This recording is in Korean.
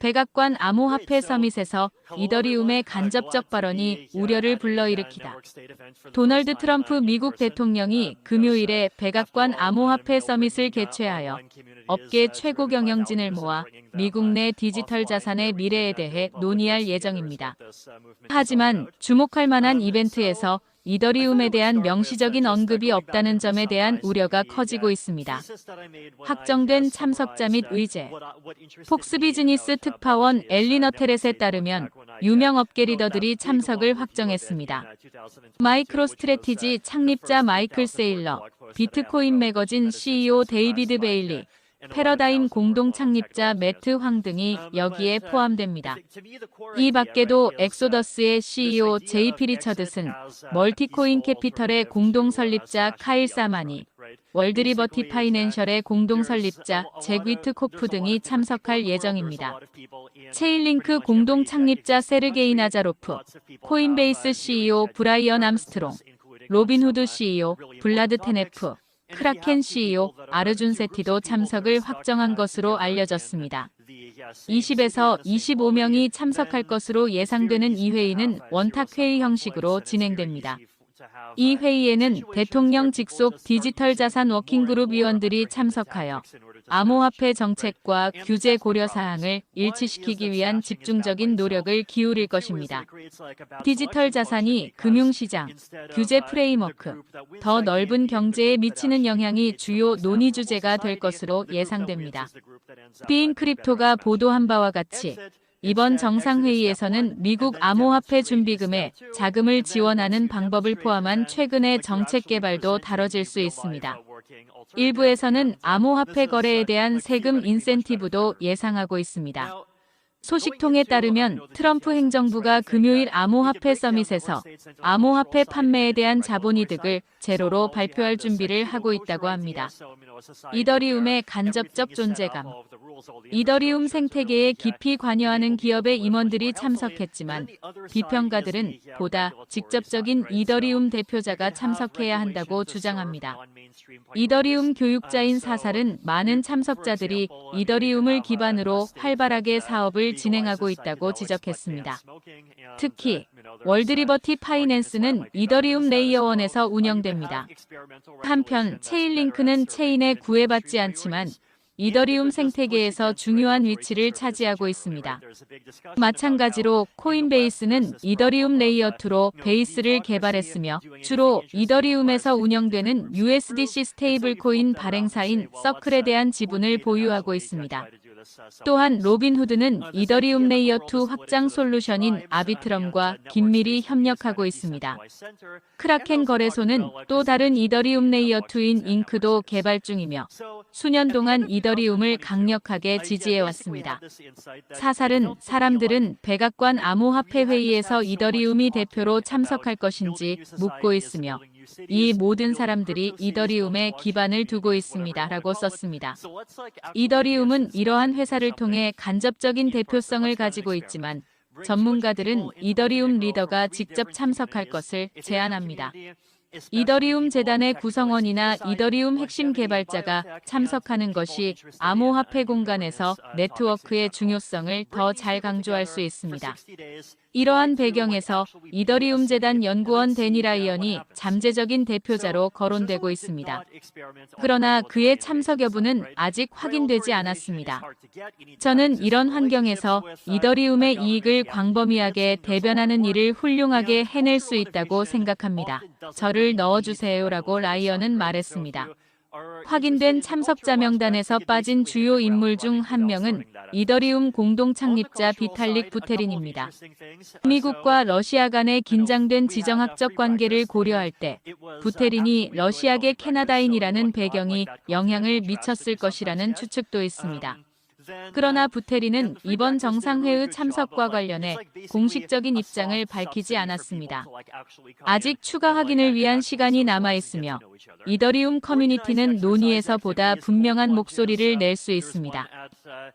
백악관 암호화폐 서밋에서 이더리움의 간접적 발언이 우려를 불러일으키다. 도널드 트럼프 미국 대통령이 금요일에 백악관 암호화폐 서밋을 개최하여 업계 최고 경영진을 모아 미국 내 디지털 자산의 미래에 대해 논의할 예정입니다. 하지만 주목할 만한 이벤트에서 이더리움에 대한 명시적인 언급이 없다는 점에 대한 우려가 커지고 있습니다. 확정된 참석자 및 의제 폭스 비즈니스 특파원 엘리너 테렛에 따르면 유명 업계 리더들이 참석을 확정했습니다. 마이크로 스트레티지 창립자 마이클 세일러, 비트코인 매거진 CEO 데이비드 베일리, 패러다임 공동 창립자 매트 황 등이 여기에 포함됩니다. 이 밖에도 엑소더스의 CEO 제이피 리처드슨, 멀티코인 캐피털의 공동 설립자 카일 사마니, 월드리버티 파이낸셜의 공동 설립자 제귀트 코프 등이 참석할 예정입니다. 체인링크 공동 창립자 세르게이 나자로프, 코인베이스 CEO 브라이언 암스트롱, 로빈후드 CEO 블라드 테네프, 크라켄 CEO 아르준 세티도 참석을 확정한 것으로 알려졌습니다. 20에서 25명이 참석할 것으로 예상되는 이 회의는 원탁회의 형식으로 진행됩니다. 이 회의에는 대통령 직속 디지털 자산 워킹그룹 위원들이 참석하여 암호화폐 정책과 규제 고려 사항을 일치시키기 위한 집중적인 노력을 기울일 것입니다. 디지털 자산이 금융시장, 규제 프레임워크, 더 넓은 경제에 미치는 영향이 주요 논의 주제가 될 것으로 예상됩니다. 비인 크립토가 보도한 바와 같이 이번 정상회의에서는 미국 암호화폐 준비금에 자금을 지원하는 방법을 포함한 최근의 정책 개발도 다뤄질 수 있습니다. 일부에서는 암호화폐 거래에 대한 세금 인센티브도 예상하고 있습니다. 소식통에 따르면 트럼프 행정부가 금요일 암호화폐 서밋에서 암호화폐 판매에 대한 자본이득을 제로로 발표할 준비를 하고 있다고 합니다. 이더리움의 간접적 존재감 이더리움 생태계에 깊이 관여하는 기업의 임원들이 참석했지만 비평가들은 보다 직접적인 이더리움 대표자가 참석해야 한다고 주장합니다. 이더리움 교육자인 사살은 많은 참석자들이 이더리움을 기반으로 활발하게 사업을 진행하고 있다고 지적했습니다. 특히 월드리버티 파이낸스는 이더리움 레이어원에서 운영됩니다. 한편 체인링크는 체인에 구애받지 않지만 이더리움 생태계에서 중요한 위치를 차지하고 있습니다. 마찬가지로 코인베이스는 이더리움 레이어2로 베이스를 개발했으며 주로 이더리움에서 운영되는 USDC 스테이블 코인 발행사인 서클에 대한 지분을 보유하고 있습니다. 또한 로빈후드는 이더리움 레이어2 확장 솔루션인 아비트럼과 긴밀히 협력하고 있습니다. 크라켄 거래소는 또 다른 이더리움 레이어2인 잉크도 개발 중이며 수년 동안 이더리움을 강력하게 지지해왔습니다. 사살은 사람들은 백악관 암호화폐 회의에서 이더리움이 대표로 참석할 것인지 묻고 있으며 이 모든 사람들이 이더리움에 기반을 두고 있습니다. 라고 썼습니다. 이더리움은 이러한 회사를 통해 간접적인 대표성을 가지고 있지만 전문가들은 이더리움 리더가 직접 참석할 것을 제안합니다. 이더리움 재단의 구성원이나 이더리움 핵심 개발자가 참석하는 것이 암호화폐 공간에서 네트워크의 중요성을 더 잘 강조할 수 있습니다. 이러한 배경에서 이더리움 재단 연구원 데니 라이언이 잠재적인 대표자로 거론되고 있습니다. 그러나 그의 참석 여부는 아직 확인되지 않았습니다. 저는 이런 환경에서 이더리움의 이익을 광범위하게 대변하는 일을 훌륭하게 해낼 수 있다고 생각합니다. 저를 넣어주세요라고 라이언은 말했습니다. 확인된 참석자 명단에서 빠진 주요 인물 중 한 명은 이더리움 공동 창립자 비탈릭 부테린입니다. 미국과 러시아 간의 긴장된 지정학적 관계를 고려할 때 부테린이 러시아계 캐나다인이라는 배경이 영향을 미쳤을 것이라는 추측도 있습니다. 그러나 부테리는 이번 정상회의 참석과 관련해 공식적인 입장을 밝히지 않았습니다. 아직 추가 확인을 위한 시간이 남아 있으며 이더리움 커뮤니티는 논의에서 보다 분명한 목소리를 낼 수 있습니다.